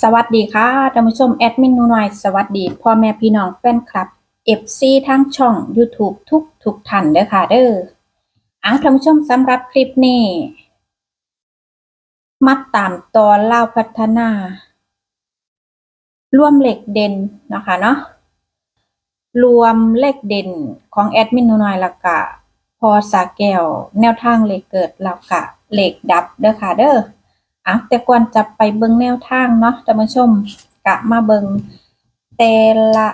สวัสดีค่ะท่านผู้ชมแอดมินนูน่อยสวัสดีพ่อแม่พี่น้องแฟนคลับ FC ทั้งช่อง YouTube ทุกทุกท่านเด้อค่ะเด้ออ้าท่านผู้ชมสำหรับคลิปนี้มาตามตอนเล่าพัฒนา ร่วมเหล็กเด่นนะคะเนาะรวมเลขเด่นของแอดมินนูน่อยละกะ พอสาแก้ว แนวทางเลขเกิดล้วกะเลขดับเด้อค่ะเด้อ อะแต่ก่อนจะไปเบิ่งแนวทางเนาะท่านผู้ชมกะมาเบิ่งแต่ละ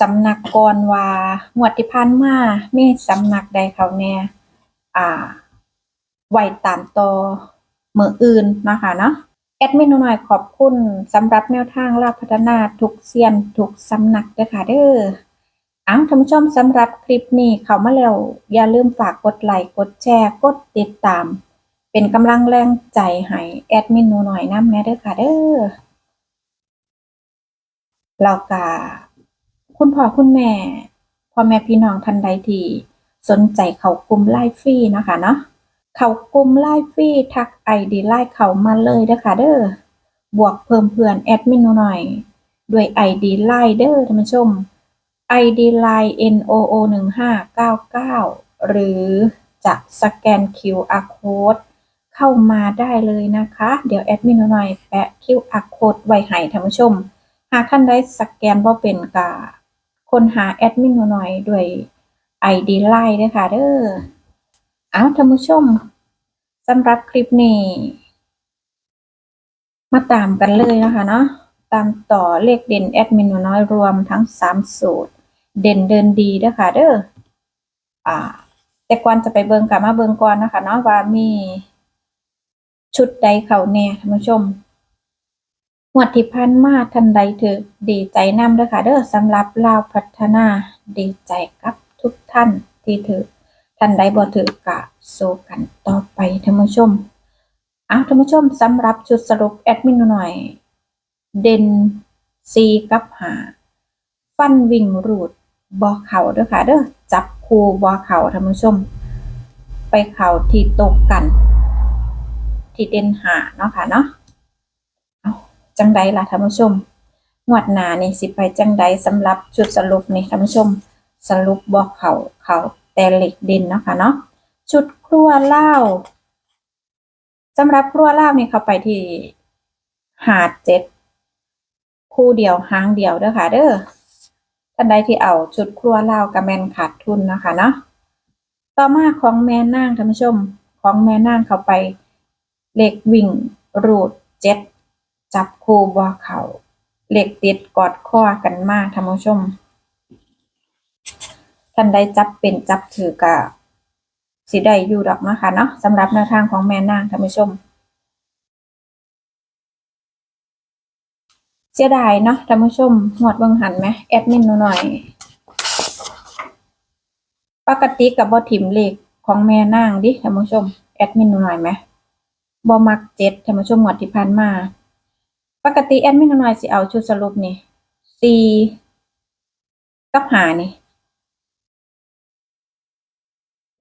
สำนักก่อนว่างวดที่ผ่านมามีสำนักใดเขาแน่อ่าไว้ตามต่อมืออื่นนะคะเนาะแอดมินหน่อยขอบคุณสำหรับแนวทางลาพัฒนาทุกเซียนทุกสำนักเด้อค่ะเด้ออ้าวท่านผู้ชมสำหรับคลิปนี้เขามาแล้วอย่าลืมฝากกดไลค์กดแชร์กดติดตาม เป็นกำลังแรงใจให้แอดมินหนูหน่อยน้ำแน่เด้อค่ะเด้อแล้วก็คุณพ่อคุณแม่พ่อแม่พี่น้องท่านใดที่สนใจเขากลุ่มไลฟ์ฟรีนะคะเนาะเขากลุ่มไลฟ์ฟรีทักไอดีไลน์เขามาเลยเด้อค่ะเด้อบวกเพิ่มเพื่อนแอดมินหนูหน่อยด้วยไอดีไลน์เด้อท่านผู้ชม ID Line NOO 1599 หรือจะสแกน QR Code เข้ามาได้เลยนะคะ เดี๋ยวแอดมินหน่อยแปะ QR Code ไว้ให้ท่านผู้ชม หากท่านได้สแกนบ่เป็นกะคนหาแอดมินหน่อยด้วย ID Line ด้วยค่ะเด้อเอาท่านผู้ชมสำหรับคลิปนี้ มาตามกันเลยนะคะเนาะตามต่อเลขเด่นแอดมินน้อยรวมทั้ง 3 สูตร เด่นเดินดีด้อค่ะเด้ออ่าแต่ก่อนจะไปเบิงกลับมาเบิงก่อนนะคะเนาะว่ามี ชุดใดเขาแน่ท่านผู้ชมหวดที่พันมาทันใดถือดีใจนำเด้อค่ะเด้อสำหรับลาวพัฒนาดีใจกับทุกท่านที่ถือท่านใดบ่ถือกะโซกันต่อไปท่านผู้ชมเอ้าท่านผู้ชมสำหรับชุดสรุปแอดมินหน่อย เด่นซีกับหา ฟันวิ่งรูดบอเข่าเด้อค่ะเด้อจับคูบอเข่าท่านผู้ชม ไปเข่าที่ตกกัน ที่เด่นหาเนาะค่ะเนาะเอาจังใดล่ะท่านผู้ชมงวดหน้านี่สิไปจังใดสำหรับชุดสรุปนี่ท่านผู้ชม สรุปบอกเขาเขาแต่เหล็กเด่นเนาะค่ะเนาะชุดครัวเล่าสำหรับครัวเล่านี่เขาไปที่หาดเจ็ดคู่เดียวหางเดียวเด้อค่ะ เด้อท่านใดที่เอาชุดครัวเลากับแมนขาดทุนนะคะเนาะต่อมาของแม่นางท่านผู้ชม ของแม่นางเขาไป เหล็กวิ่ง รูดเจ็ดจับคู่บัวเขาเหล็กติดกอดข้อกันมากท่านผู้ชมท่านใดจับเป็นจับถือกะสิได้อยู่ดอกนะคะเนาะสำหรับแนวทางของแม่นางท่านผู้ชม เสียดายเนาะท่านผู้ชมหวดเบังหันไหมแอดมินหนูหน่อย ปกติกับบอถิมเลขของแม่นางดิท่านผู้ชม แอดมินหนูหน่อยไหม บอมักเจ็ดท่านผู้ชมหวดที่ผ่านมา ปกติแอดมินหนูหน่อยสิเอาชุดสรุปนี่สี่กับหานี่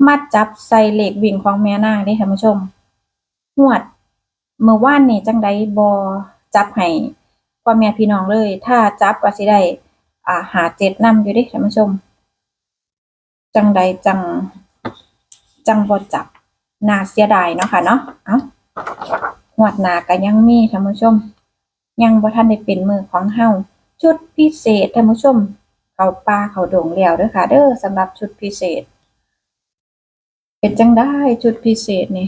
มาจับใส่เหลขวิ่งของแม่นางดิท่านผู้ชมหวด เมื่อวานนี่จังไดบอจับให้พ่อแม่พี่น้องเลย ถ้าจับก็สิได้อ่าหาเจ็ดนำอยู่ดิท่านผู้ชม จังใดจัง จังบ่จับ น่าเสียดายเนาะค่ะเนาะ เอ้า หวดหนาก็ยังมีท่านผู้ชม ยังบ่ทันได้เป็นมือของเฮาชุดพิเศษท่านผู้ชม เขาป่าเขาโด่งแล้วเด้อค่ะ เด้อสำหรับชุดพิเศษ เป็นจังได้ชุดพิเศษนี่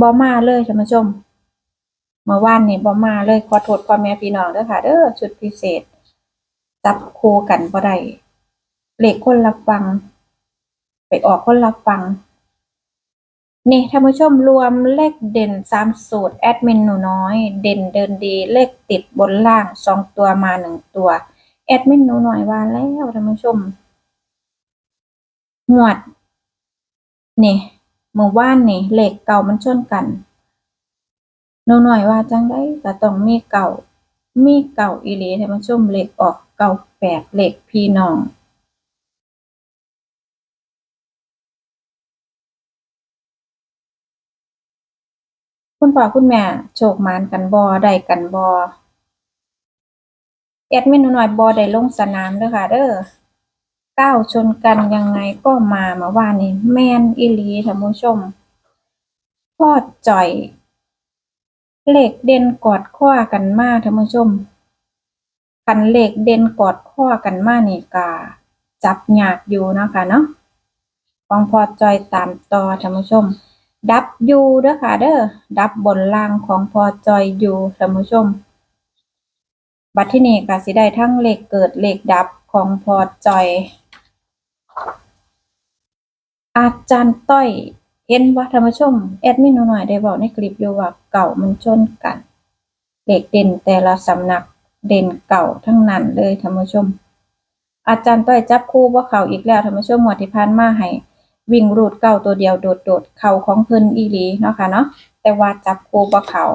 บ่มาเลยท่านผู้ชมเมื่อวานนี่บ่มาเลยขอโทษพ่อแม่พี่น้องเด้อค่ะ เด้อชุดพิเศษ จับคู่กันบ่ได้เลขคนละฟัง ไปออกคนละฟัง นี่ท่านผู้ชมรวมเลขเด่นสามสูตรแอดมินหนูน้อย เด่นเดินดีเลขติดบนล่างสองตัวมาหนึ่งตัวแอดมินหนูน้อยว่าแล้วท่านผู้ชมหวดนี่เมื่อวานนี่เลขเก่ามันชนกันหนูน่อยว่าจังได้ก็ต้องมีเก่ามีเก่าอีหลีให้มันชมเลขออกเก่าแปดเลขพี่น้อง คุณพ่อคุณแม่โชคมานกันบ่ได้กันบ่แอดมินหนูน้อยบ่ได้ลงสนามเด้อค่ะ เด้อก้าวชนกันยังไงก็มาเมื่านนี้แมนอีหลีท่านผู้ชมพ่อจ่อยเหลขเด่นกอดข้อกันมาท่านผู้ชมคันเหลขเด่นกอดข้อกันมานี่ก็จับหยากอยู่นะคะเนาะของพอจอยตามต่อท่านผู้ชม ดับยูเด้อค่ะเด้อดับบนล่างของพอจอยอยู่ท่านผู้ชม บัดที่นี่ก็สิได้ทั้งเลขเกิดเลขดับของพอจอย อาจารย์ต้อยเห็นว่าท่านผู้ชม แอดมินหนูหน่อยได้บอกในคลิปอยู่ว่าเก่ามันชนกันเลขเด่นแต่ละสำนักเด่นเก่าทั้งนั้นเลยท่านผู้ชม อาจารย์ต้อยจับคู่ว่าเขาอีกแล้วท่านผู้ชมหมวดที่ผ่านมาให้ วิ่งรูดเก่าตัวเดียวโดดโดดเข่าของเพิ่นอีหลีเนาะค่ะเนาะแต่ว่าจับคู่ว่เขา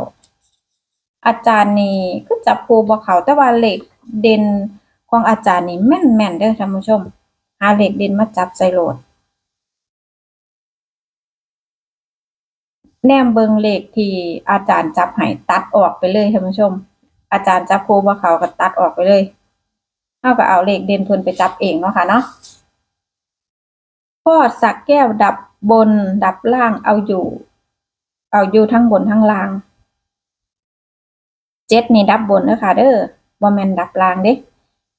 อาจารย์นี่ก็จับคู่ว่เขาแต่ว่าเหลขเด่นของอาจารย์นี่แม่นแม่นเด้อท่านผู้ชม หาเหลขเด่นมาจับใส่โหลด แนมเบิงเหลขที่อาจารย์จับให้ตัดออกไปเลยท่านผู้ชม อาจารย์จับคู่ว่เขาก็ตัดออกไปเลยเท่ากับเอาเหลขเด่นเพิ่นไปจับเองเนาะค่ะเนาะ พ่อสักแก้วดับบนดับล่างเอาอยู่ เอาอยู่ทั้งบนทั้งล่างเจ็ดนี่ดับบนเด้อค่ะเด้อบ่แมนดับล่างเด้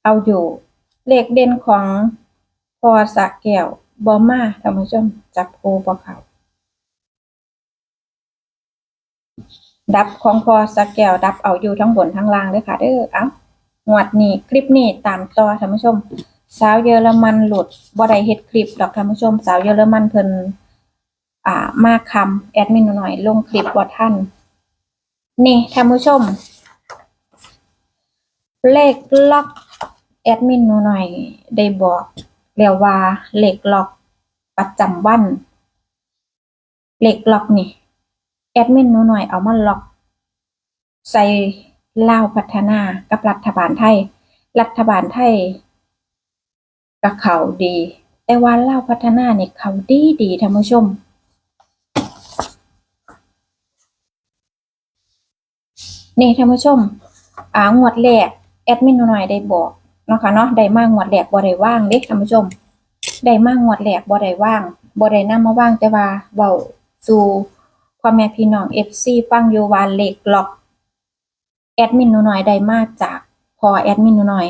เอาอยู่ เลขเด่นของพ่อสักแก้วบ่มาท่านผู้ชมจับคู่บ่เขาดับของพอสกแก้วดับเอาอยู่ทั้งบนทั้งล่างเลยค่ะเด้อเอ้าหวดนี้คลิปนี้ตามต่อท่านผู้ชม สาวเยอรมันหลุดบ่ได้เฮ็ดคลิปดอกท่านผู้ชม สาวเยอรมันเพิ่นอ่ามาคำแอดมินหน่อยลงคลิปบ่ทันนี่ท่านผู้ชม เลขล็อกแอดมินหน่อยได้บอกแล้วว่าเลขล็อกประจำวันเลขล็อกนี่แอดมินหนูหน่อยเอามาล็อก ใส่เลาพัฒนากับรัฐบาลไทย รัฐบาลไทย กับเขาดี แต่ว่าเล่าพัฒนาเนี่ยเขาดีดีท่านผู้ชม นี่ท่านผู้ชมอ่างวดแรกแอดมินหน่อยได้บอกเนาะค่ะเนาะได้มากงวดแรกบ่ได้ว่างเด้ท่านผู้ชมได้มากงวดแรกบ่ได้ว่างบ่ได้นำมาว่างแต่ว่าเว้าสู่พ่อแม่พี่น้อง FC ฟังอยู่ว่าเลขล็อกแอดมินหนูน้อยได้มาจากพอแอดมินหนูน้อย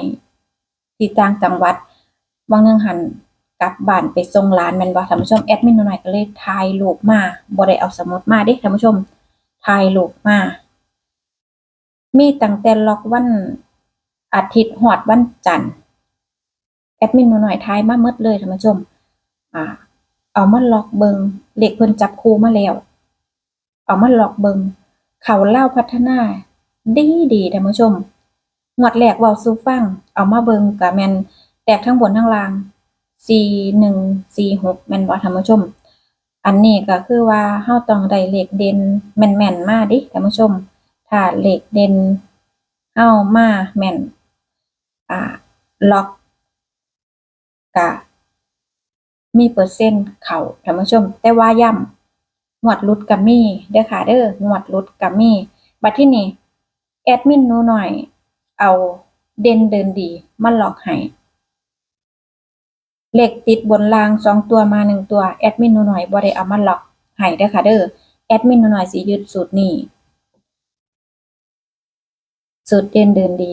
ที่ต่างจังหวัด วังหนึงหันกลับบ้านไปส่งหลานแม่นบ่ท่านผู้ชมแอดมินหนูน้อยก็เลยถ่ายรูปมาบ่ได้เอาสมุดมาเด้ท่านผู้ชมถ่ายรูปมา มีตั้งแต่ล็อกวันอาทิตย์ฮอดวันจันทร์แอดมินหนูน้อยถ่ายมาหมดเลยท่านผู้ชม อ่า เอามาล็อกเบิงเหลขเพิ่นจับคู่มาแล้ว เอามาหลอกเบิงเขาเล่าพัฒนา ดีดีท่านผู้ชมงวดแรกเว้าสู่ฟัง เอามาเบิงกะแมน แตกทั้งบนทั้งล่าง41 46แม่นบ่ท่านผู้ชม อันนี้ก็คือว่าเฮาต้องได้เลขเด่นแม่นๆมาดิท่านผู้ชม ถ้าเลขเด่นเฮามาแม่น อ่า ล็อกกะมีเปอร์เซ็นต์เข้าท่านผู้ชม แต่ว่าย้ำงวดลุดกัมีเด้อค่ะเด้องวดลุดกัมีบัดที่นี่แอดมินนูหน่อย เอาเด่นเดินดีมาหลอกให้ เลขติดบนรางสองตัวมาหนึ่งตัวแอดมินหนูหน่อยบ่ได้เอามาหลอกให้เด้อค่ะเด้อแอดมินหนูหน่อยสิยึดสูตรนี้สูตรเด่นเดินดี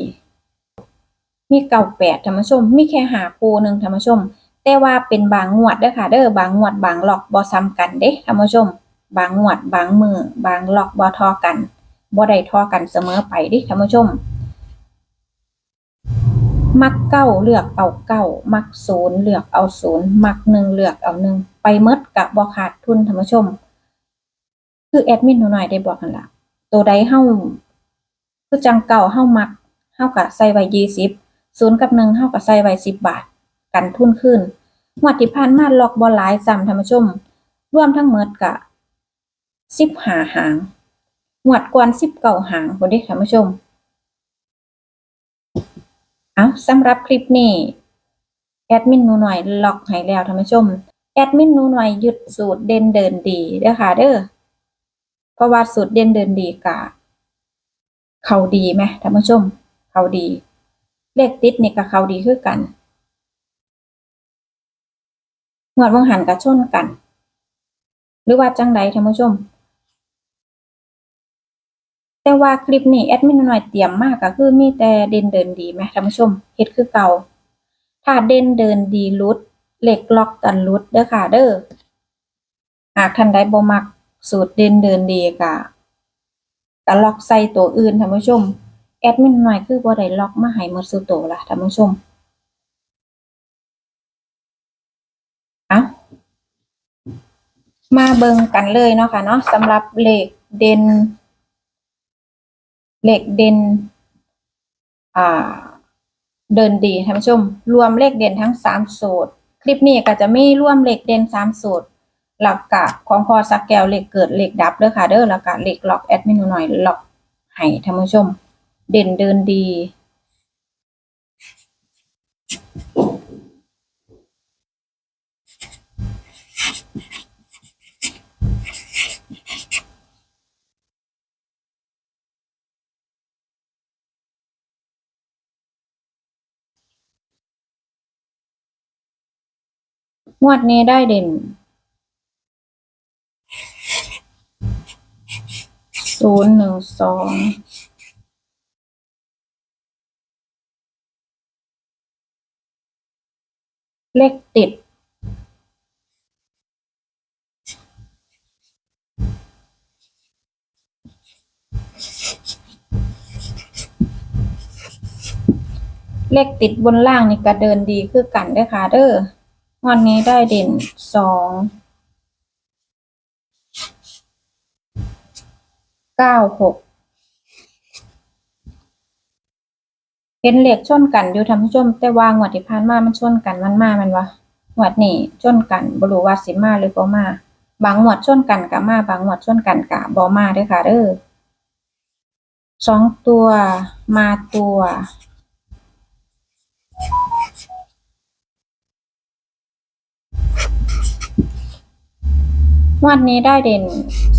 มีเก่าแปดท่านผู้ชม มีแค่หาคู่หนึ่งท่านผู้ชม แต่ว่าเป็นบางงวดเด้อค่ะเด้อบางงวดบางล็อกบ่ซ้ำกันเด้ท่านผู้ชม บางงวดบางมือบางล็อกบ่ทอกันบ่ได้ทอกันเสมอไปเดิท่านผู้ชม มักเก้าเลือกเอาเก้ามักศูนย์เลือกเอาศูนย์มักหนึ่งเลือกเอาหนึ่งไปเมดกะบ่ขาดทุนท่านผู้ชม คือแอดมินหนูหน่อยได้บอกกันละตัวใดเฮาคือจังเก่าเฮามักเฮากะใส่ไว้ยี่สิบศูนย์กับหนึ่งเฮากะใส่ไว้สิบบาท กันทุนขึ้นงวดที่ผ่านมาล็อกบ่หลายซ้ำท่านผู้ชมรวมทั้งหมดกะสิบหาหางหวดกวนสิบเก่าหางคนเด้ท่านผู้ชม เอาสำหรับคลิปนี้แอดมินหนูหน่อยล็อกให้แล้วท่านผู้ชมแอดมินหนูหน่อยยึดสูตรเด่นเดินดีเด้อค่ะ เด้อเพราะว่าสูตรเด่นเดินดีกะเขาดีไหมท่านผู้ชม เขาดี เลขติดนี่กับเขาดีคือกันงวดวงหันกับชนกัน หรือว่าจังใดท่านผู้ชม แต่ว่าคลิปนี้แอดมินหน่อยเตรียมมากก็คือมีแต่เด่นเดินดีไหมท่านผู้ชมเฮ็ดคือเก่า ถ้าเด่นเดินดีลุดเหล็กล็อกกันลุดเด้อค่ะเด้อหากท่านใดบ่มักสูตรเด่นเดินดีก็ก็ล็อกใส่ตัวอื่นท่านผู้ชมแอดมินหน่อยคือบ่ได้ล็อกมาให้หมดสุดโตวล่ะท่านผู้ชมเอามาเบิ่งกันเลยเนาะค่ะเนาะสำหรับเลขเด่น เลขเด่นเดินดีท่านผู้ชม รวมเลขเด่นทั้งสามสูตร คลิปนี้ก็จะไม่รวมเลขเด่นสามสูตร หลักกะของพอสักแก้วเลขเกิดเลขดับเด้อค่ะเด้อหลักกะเลขล็อกแอดมินหน่อยล็อกให้ท่านผู้ชม เด่นเดินดี งวดนี้ได้เด่นศูนย์หนึ่งสองเลขติด เลขติดบนล่างนี่ก็เดินดีคือกันเด้ค่ะเด้อ วันนี้ได้เด่นสองเก้าหกเห็นเหล็กชนกันอยู่ท่านผู้ชม แต่ว่างวดที่ผ่านมามันชนกันมันมามันวะงวดนี้ชนกันบรูว่าสิมาหรือบ่มา บางงวดชนกันกะมา บางงวดชนกันกะบ่มาด้อค่ะเด้อสองตัวมาตัว วันนี้ได้เด่น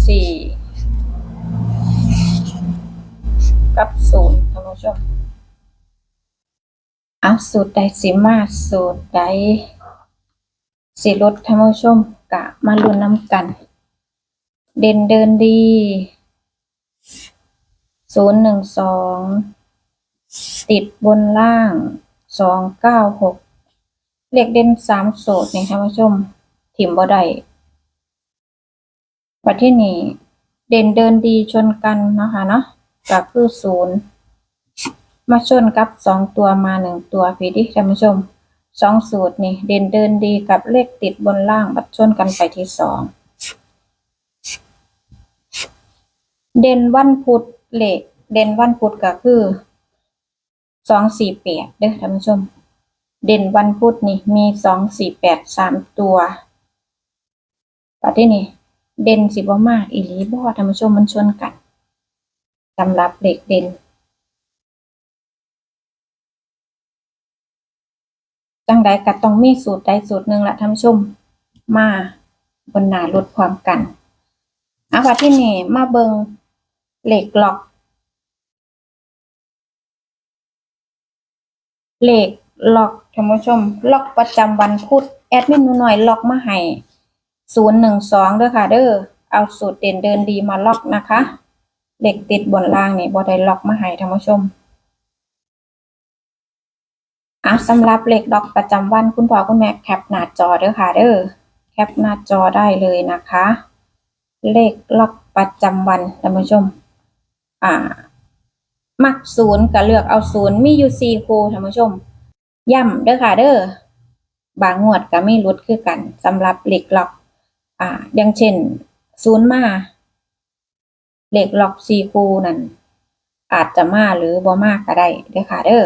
สี่กับศูนย์ท่านผู้ชมเอาสูตรใดสิมาสูตรใดสิลดท่านผู้ชมกะมาลุ้นน้ำกัน เด่นเดินดีศูนย์หนึ่งสองติดบนล่างสองเก้าหกเลขเด่นสามสูตรนี่ท่านผู้ชมถิ่มบ่ได้ ประเทศนี้เด่นเดินดีชนกันนะคะเนาะก็คือศูนย์มาชนกับสองตัวมาหนึ่งตัวพี่ดิท่านผู้ชมสองสูตรนี่เด่นเดินดีกับเลขติดบนล่างบัดชนกันไปที่สองเด่นวันพุธเลขเด่นวันพุธก็คือสองสี่แปดเด้อท่านผู้ชม เด่นวันพุธนี่มีสองสี่แปดสามตัวประเทศนี้ เด่นสิบ่มากอีหลีบ่ท่านผู้ชมมันชนกันสำหรับเด็กเด่น จังใดก็ต้องมีสูตรใดสูตรหนึ่งละท่านผู้ชม มาบนหนาลดความกันเอาว่าที่นี่มาเบิงเหล็กล็อกเหล็กล็อกท่านผู้ชม ล็อกประจำวันพุธแอดมินหนูหน่อยล็อกมาให้ ศูนย์หนึ่งสองเด้อค่ะ เด้อเอาสูตรเด่นเดินดีมาล็อกนะคะเหล็กติดบนล่างนี่บอได้ล็อกมาให้ท่านผู้ชมอะสำหรับเหล็กล็อกประจำวันคุณพ่อคุณแม่แคปหน้าจอเด้อค่ะเด้อแคปหน้าจอได้เลยนะคะ เลขล็อกประจำวันท่านผู้ชม อ่า มักศูนย์ก็เลือกเอาศูนย์มีอยู่สี่คู่ท่านผู้ชม ย่ำเด้อค่ะเด้อบางงวดก็ไม่ลดคือกันสำหรับเหล็กล็อก อ่า อย่างเช่นศูนย์มาเหล็กล็อกซีคูนั่นอาจจะมาหรือบ่มาก็ได้เด้อค่ะ เด้อ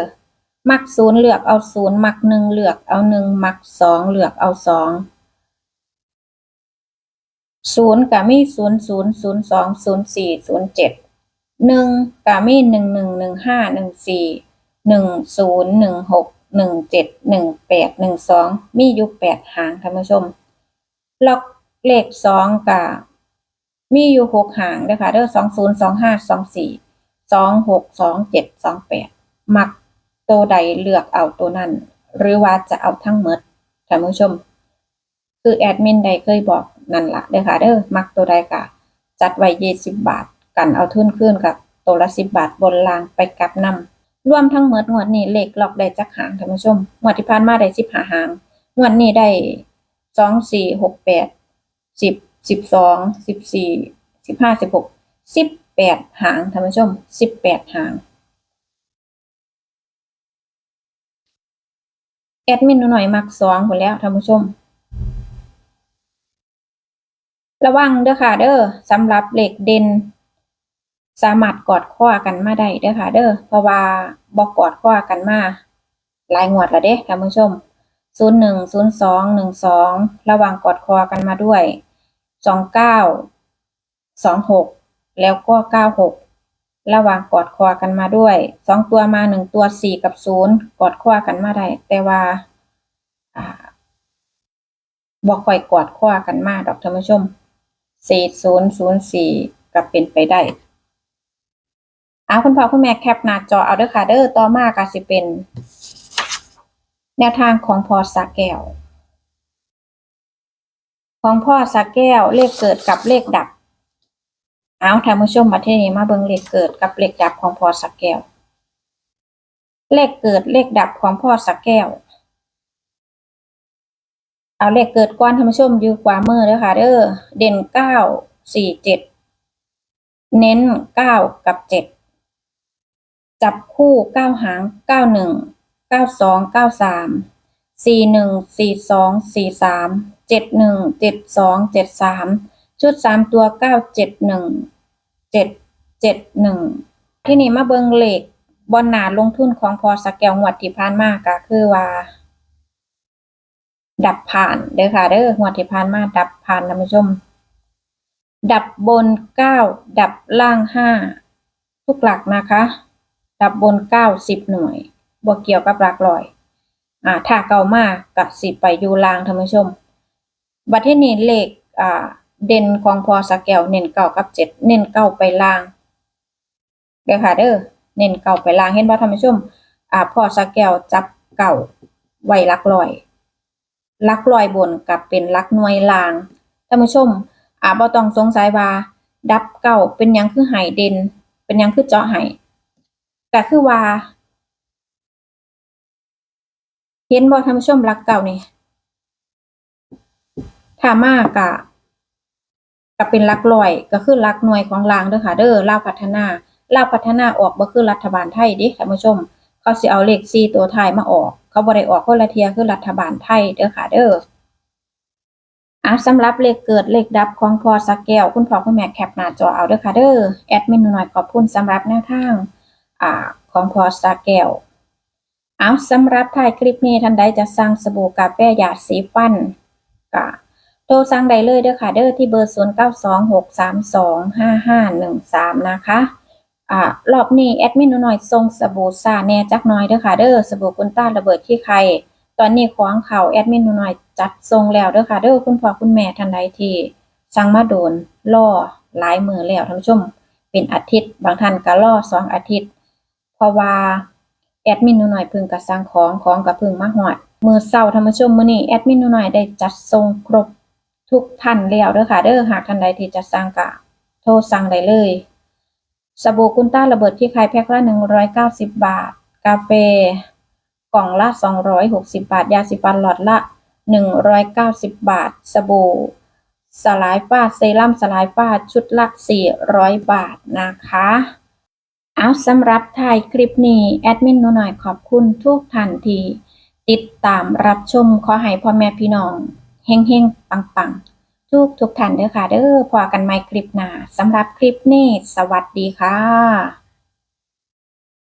มักศูนย์เลือกเอาศูนย์มักหนึ่งเลือกเอาหนึ่งมักสองเลือกเอาสองศูนย์ก็มีศูนย์ศูนย์ศูนย์สองศูนย์สี่ศูนย์เจ็ดหนึ่งก็มีหนึ่งหนึ่งหนึ่งห้าหนึ่งสี่หนึ่งศูนย์หนึ่งหกหนึ่งเจ็ดหนึ่งแปดหนึ่งสองมีอยู่แปดหางท่านผู้ชม ล็อก เลขสองกับมีอยู่หกหางเด้อค่ะเด้อสองศูนย์สองห้าสองสี่สองหกสองเจ็ดสองแปดมักตัวใดเลือกเอาตัวนั้น หรือว่าจะเอาทั้งหมดท่านผู้ชม คือแอดมินใดเคยบอกนั่นละเด้อค่ะเด้อมักตัวใดกะ จัดไว้ยี่สิบบาท กันเอาทุนขึ้นกับตัวละสิบบาทบนรางไปกับนำรวมทั้งหมดงวดนี้เลขล็อกได้จักหางท่านผู้ชมงวดที่ผ่านมาได้สิบหาหางงวดนี้ได้สองสี่หกแปด สิบสิบสองสิบสี่สิบห้าสิบหกสิบแปดหางท่านผู้ชมสิบแปดหางแอดมินหน่อยมักสองหมดแล้วท่านผู้ชม ระวังเด้อค่ะเด้อสำหรับเหล็กเด่นสามารถกอดข้อกันมาได้เด้อค่ะเด้อเพราะว่าบอกกอดข้อกันมาหลายงวดล้วเด้ท่านผู้ชมศูนย์หนึ่งศูนย์สองหนึ่งสองระวังกอดคอกันมาด้วย สองเก้าสองหกแล้วก็เก้าหกระหว่างกอดคอกันมาด้วยสองตัวมาหนึ่งตัวสี่กับศูนย์กอดคอกันมาได้แต่ว่าบอกค่อยกอดคอกันมาดอกท่านผู้ชมสี่ศูนย์ศูนย์สี่ก็เป็นไปได้เอาคุณพ่อคุณแม่แคปหน้าจอเอาเด้อค่ะเด้อต่อมาก็สิเป็น แนวทางของพอสาแก้ว ของพ่อสาแก้วเลขเกิดกับเลขดับ เอาท่านผู้ชมมาที่นี้มาเบิ่งเลขเกิดกับเลขดับของพ่อสาแก้ว เลขเกิดเลขดับของพ่อสาแก้ว เอาเลขเกิดก้อนท่านผู้ชมอยู่ขวามือเด้อค่ะเด้อเด่นเก้าสี่เจ็ดเน้นเก้ากับเจ็ดจับคู่เก้าหางเก้าหนึ่งเก้าสองเก้าสามสี่หนึ่งสี่สองสี่สาม เจ็ดหนึ่งเจ็ดสองเจ็ดสามชุดสามตัวเก้าเจ็ดหนึ่งเจ็ดเจ็ดหนึ่งที่นี่มาเบิงเลขบอลนาลงทุนของพอสแกวงวดที่ผ่านมาก็คือว่า ดับผ่านเด้อค่ะเด้องวดที่ผ่านมาดับผ่านท่านผู้ชม ดับบนเก้าดับล่างห้าทุกหลักนะคะ ดับบนเก้าสิบหน่วยบวกเกี่ยวกับหลักร้อย อ่าถ้าเก่ามากกับสิบไปอยู่ล่างท่านผู้ชม บัดที่นี้เลขอ่าเด่นของพอสแกวเน้นเก้ากับเจ็ดเน้นเก้าไปล่าง เด้อค่ะเด้อเน้นเก้าไปล่างเห็นบ่ท่านผู้ชมอ่าพอสแกวจับเก่าไว้ลักร้อยลักลอยบนกับเป็นลักหน่วยลางท่านผู้ชมอาบ่ต้องสงสัยว่าดับเก่าเป็นยังคือไห้เด่นเป็นยังคือเจาะไห้ก็คือว่า เห็นบ่ท่านผู้ชมลักเก่านี่ ถ้ามากกะก็เป็นลักลอยก็คือลักหน่วยของลางเด้อค่ะ เด้อลาวพัฒนาลาวพัฒนาออกบ่คือรัฐบาลไทยเดิท่านผู้ชม เขาสิเอาเลข4ตัวท้ายมาออก เขาบ่ได้ออกคนละเทียคือรัฐบาลไทยเด้อค่ะ เด้ออะสำหรับเลขเกิดเลขดับของพอสักแก้วคุณพ่อคุณแม่แคปหน้าจอเอาเด้อค่ะเด้อแอดมินหน่อยขอบคุณสำหรับแนวทางอ่าของพอสักแก้วเอาสำหรับท้ายคลิปนี้ท่านใดจะสั่งสบู่กาแฟหยาดสีฟันก็ โทรสั่งได้เลยเด้อค่ะ เด้อที่เบอร์ 0926325513 นะคะอ่ารอบนี้แอดมินหน่อยส่งสบู่ซาแน่จักหน่อยเด้อค่ะ เด้อสบู่กุนต้าระเบิดที่ใคร ตอนนี้ของเขาแอดมินหน่อยจัดส่งแล้วเด้อค่ะ เด้อคุณพ่อคุณแม่ท่านใดที่สั่งมาโดนล่อหลายมือแล้วท่านผู้ชม เป็นอาทิตย์บางท่านก็ล่อสองอาทิตย์ เพราะว่าแอดมินหน่อยพึ่งกระสั่งของของกับพึ่งมาหอดมือเศร้าท่านผู้ชมมื้อนี้แอดมินหน่อยได้จัดส่งครบ ทุกท่านแล้วเด้อค่ะเด้อหากท่านใดที่จะสั่งก็โทรสั่งได้เลยสบู่กุนต้าระเบิดที่ขายแพ็คละ190บาท กาแฟกล่องละ260บาท ยาสีฟันหลอดละ190บาท สบู่สลายฝ้าเซรั่มสลายฝ้าชุดละ400บาทนะคะ เอาสำหรับถ่ายคลิปนี้ แอดมินหนูหน่อยขอบคุณทุกท่านที่ติดตามรับชมขอให้พ่อแม่พี่น้อง เฮงเฮงปังปังๆ ทุกทุกท่านเด้อค่ะ เด้อพอกันใหม่คลิปหน้าสำหรับคลิปนี้ สวัสดีค่ะ